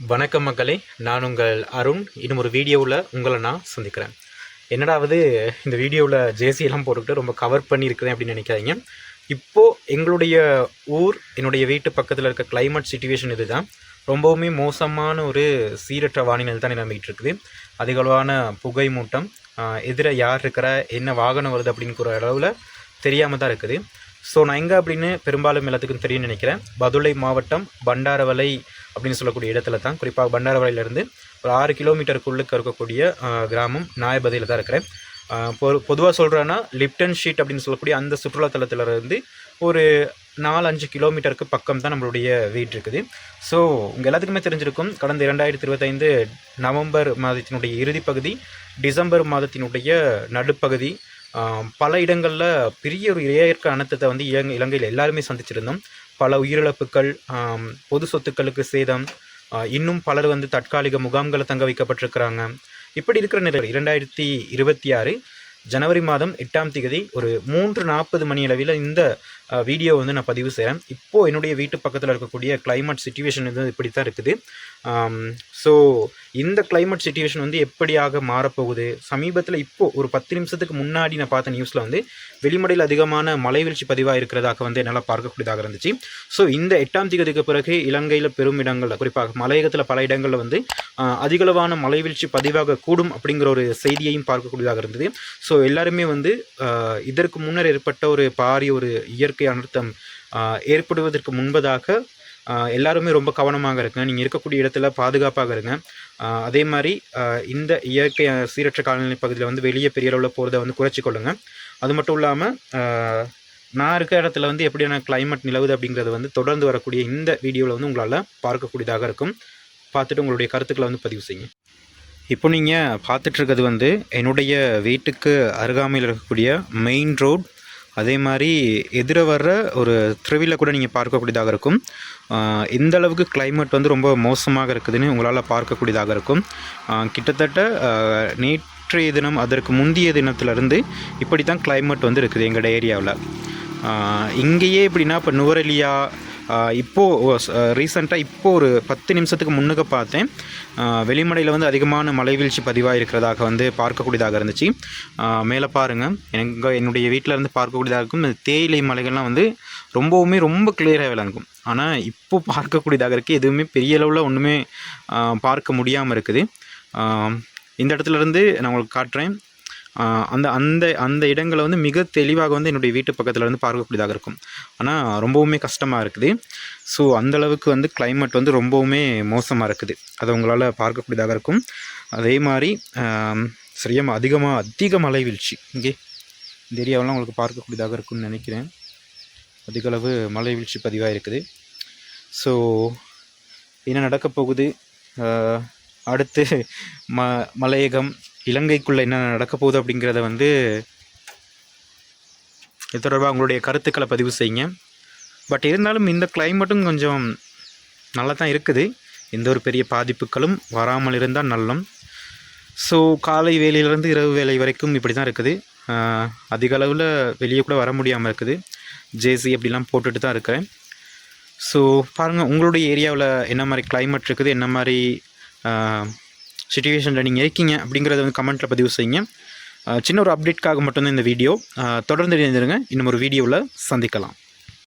வணக்கம் மக்களே நான் உங்கள் அருண். இன்னும் ஒரு வீடியோவில் உங்களை நான் சந்திக்கிறேன். என்னடாவது இந்த வீடியோவில் ஜேசியெல்லாம் போட்டுக்கிட்டு ரொம்ப கவர் பண்ணியிருக்கிறேன் அப்படின்னு நினைக்காதீங்க. இப்போது எங்களுடைய ஊர் என்னுடைய வீட்டு பக்கத்தில் இருக்க கிளைமேட் சுச்சுவேஷன் இதுதான். ரொம்பவுமே மோசமான ஒரு சீரற்ற வானிலை தான் நிலம்பிட்டு இருக்குது. அதிகளவான புகை மூட்டம் எதிர யார் இருக்கிற என்ன வாகனம் வருது அப்படிங்கிற அளவில் தெரியாமல் தான் இருக்குது. ஸோ நான் எங்கே அப்படின்னு பெரும்பாலும் எல்லாத்துக்கும் தெரியும்னு நினைக்கிறேன். பதுளை மாவட்டம் பண்டாரவலை அப்படின்னு சொல்லக்கூடிய இடத்துல தான் குறிப்பாக பண்டாரவளையிலேருந்து ஒரு ஆறு கிலோமீட்டருக்குள்ளுக்கு இருக்கக்கூடிய கிராமம் நாயபதியில் தான் இருக்கிறேன். பொதுவாக சொல்கிறேன்னா லிப்டன் ஷீட் அப்படின்னு சொல்லக்கூடிய அந்த சுற்றுலாத்தலத்திலிருந்து ஒரு நாலு அஞ்சு கிலோமீட்டருக்கு பக்கம் தான் நம்மளுடைய வீடு இருக்குது. ஸோ உங்கள் எல்லாத்துக்குமே தெரிஞ்சிருக்கும் கடந்த இரண்டாயிரத்தி இருபத்தைந்து நவம்பர் மாதத்தினுடைய இறுதி பகுதி டிசம்பர் மாதத்தினுடைய நடுப்பகுதி பல இடங்களில் பெரிய ஒரு இயற்கை அனர்த்தத்தை வந்து இலங்கை இலங்கையில் எல்லாருமே சந்திச்சிருந்தோம். பல உயிரிழப்புகள் பொது சொத்துக்களுக்கு சேதம் இன்னும் பலர் வந்து தற்காலிக முகாம்களை தங்க வைக்கப்பட்டிருக்கிறாங்க. இப்படி இருக்கிற நிலையில் இரண்டாயிரத்தி இருபத்தி ஆறு ஜனவரி மாதம் எட்டாம் தேதி ஒரு மூன்று நாற்பது மணி அளவில் இந்த வீடியோ வந்து நான் பதிவு செய்கிறேன் இப்போது என்னுடைய வீட்டு பக்கத்தில் இருக்கக்கூடிய கிளைமேட் சுச்சுவேஷன் வந்து இப்படி தான் இருக்குது ஸோ இந்த கிளைமேட் சுச்சுவேஷன் வந்து எப்படியாக மாறப்போகுது? சமீபத்தில் இப்போது ஒரு பத்து நிமிஷத்துக்கு முன்னாடி நான் பார்த்த நியூஸில் வந்து வெளிமடையில் அதிகமான மலைவீழ்ச்சி பதிவாக இருக்கிறதாக வந்து என்னால் பார்க்கக்கூடியதாக இருந்துச்சு. ஸோ இந்த எட்டாம் தேதிக்கு பிறகு இலங்கையில் பெரும் இடங்களில் குறிப்பாக மலையகத்தில் பல இடங்களில் வந்து அதிகளவான மலைவீழ்ச்சி பதிவாக கூடும் அப்படிங்கிற ஒரு செய்தியையும் பார்க்கக்கூடியதாக இருந்தது. ஸோ எல்லாருமே வந்து இதற்கு முன்னர் ஏற்பட்ட ஒரு பாரிய ஒரு இயற்கை அனர்த்தம் ஏற்படுவதற்கு முன்பதாக எல்லாருமே ரொம்ப கவனமாக இருங்க. நீங்கள் இருக்கக்கூடிய இடத்துல பாதுகாப்பாக இருங்க. அதே மாதிரி இந்த இயற்கை சீரற்ற காலநிலை பகுதியில் வந்து வெளியே பெரிய அளவில் போகிறத வந்து குறைச்சிக்கொள்ளுங்க அது மட்டும் இல்லாமல் நான் இருக்கிற இடத்துல வந்து எப்படியான கிளைமேட் நிலவுது அப்படிங்கிறது வந்து தொடர்ந்து வரக்கூடிய இந்த வீடியோவில் வந்து உங்களால் பார்க்கக்கூடியதாக இருக்கும். பார்த்துட்டு உங்களுடைய கருத்துக்களை வந்து பதிவு செய்யுங்க. இப்போ நீங்கள் பார்த்துட்ருக்கிறது வந்து என்னுடைய வீட்டுக்கு அருகாமையில் இருக்கக்கூடிய மெயின் ரோட் அதே மாதிரி எதிர வர்ற ஒரு திருவிழா கூட நீங்கள் பார்க்கக்கூடியதாக இருக்கும். இந்த அளவுக்கு கிளைமேட் வந்து ரொம்ப மோசமாக இருக்குதுன்னு உங்களால் பார்க்கக்கூடியதாக இருக்கும். கிட்டத்தட்ட நேற்றைய தினம் அதற்கு முந்தைய தினத்திலிருந்து இப்படி தான் கிளைமேட் வந்து இருக்குது எங்களோட ஏரியாவில். இங்கேயே எப்படின்னா இப்போ நுவரெலியா இப்போது ரீசெண்டாக இப்போ ஒரு பத்து நிமிஷத்துக்கு முன்னுக்கு பார்த்தேன். வெளிமலையில் வெளிமடையில் வந்து அதிகமான மலை வீழ்ச்சி பதிவாக இருக்கிறதாக வந்து பார்க்கக்கூடியதாக இருந்துச்சு. மேலே பாருங்கள் எங்கள் என்னுடைய வீட்டில் இருந்து பார்க்கக்கூடியதாக இருக்கும். இந்த தேயிலை மலைகள்லாம் வந்து ரொம்பவுமே ரொம்ப கிளியராக விளங்கும். ஆனால் இப்போ பார்க்கக்கூடியதாக இருக்குது எதுவுமே பெரிய அளவில் ஒன்றுமே பார்க்க முடியாமல் இருக்குது. இந்த இடத்துலருந்து நான் உங்களுக்கு காட்டுறேன். அந்த அந்த அந்த இடங்களை வந்து மிக தெளிவாக வந்து என்னுடைய வீட்டு பக்கத்தில் வந்து பார்க்கக்கூடியதாக இருக்கும். ஆனால் ரொம்பவுமே கஷ்டமாக இருக்குது. ஸோ அந்தளவுக்கு வந்து கிளைமேட் வந்து ரொம்பவுமே மோசமாக இருக்குது. அதை உங்களால் பார்க்கக்கூடியதாக இருக்கும். அதே மாதிரி சரியாக அதிகமாக அதிக மழை வீழ்ச்சி. இங்கே இந்த ஏரியாவெல்லாம் உங்களுக்கு பார்க்கக்கூடியதாக இருக்கும்னு நினைக்கிறேன். அதிகளவு மலை மழை வீழ்ச்சி பதிவாக இருக்குது ஸோ என்ன நடக்கப் போகுது? அடுத்து ம மலையகம் இலங்கைக்குள்ளே என்ன நடக்க போகுது அப்படிங்கிறத வந்து இது தொடர்பாக உங்களுடைய கருத்துக்களை பதிவு செய்யுங்க. பட் இருந்தாலும் இந்த கிளைமேட்டும் கொஞ்சம் நல்லா தான் இருக்குது. எந்த ஒரு பெரிய பாதிப்புகளும் வராமல் இருந்தால் நல்லம். ஸோ காலை வேலையிலேருந்து இரவு வேலை வரைக்கும் இப்படி தான் இருக்குது அதிக அளவில் வெளியே கூட வர முடியாமல் இருக்குது. ஜேசி அப்படிலாம் போட்டுட்டு தான் இருக்கிறேன். ஸோ பாருங்கள் உங்களுடைய ஏரியாவில் என்ன மாதிரி கிளைமேட் இருக்குது? என்ன மாதிரி சுச்சுவேஷனில் நீங்கள் இருக்கீங்க அப்படிங்கிறத வந்து கமெண்ட்டில் பதிவு செய்யுங்க. சின்ன ஒரு அப்டேட்காக மட்டும்தான் இந்த வீடியோ தொடர்ந்து இணைந்திருங்க. இன்னும் ஒரு வீடியோவில் சந்திக்கலாம்.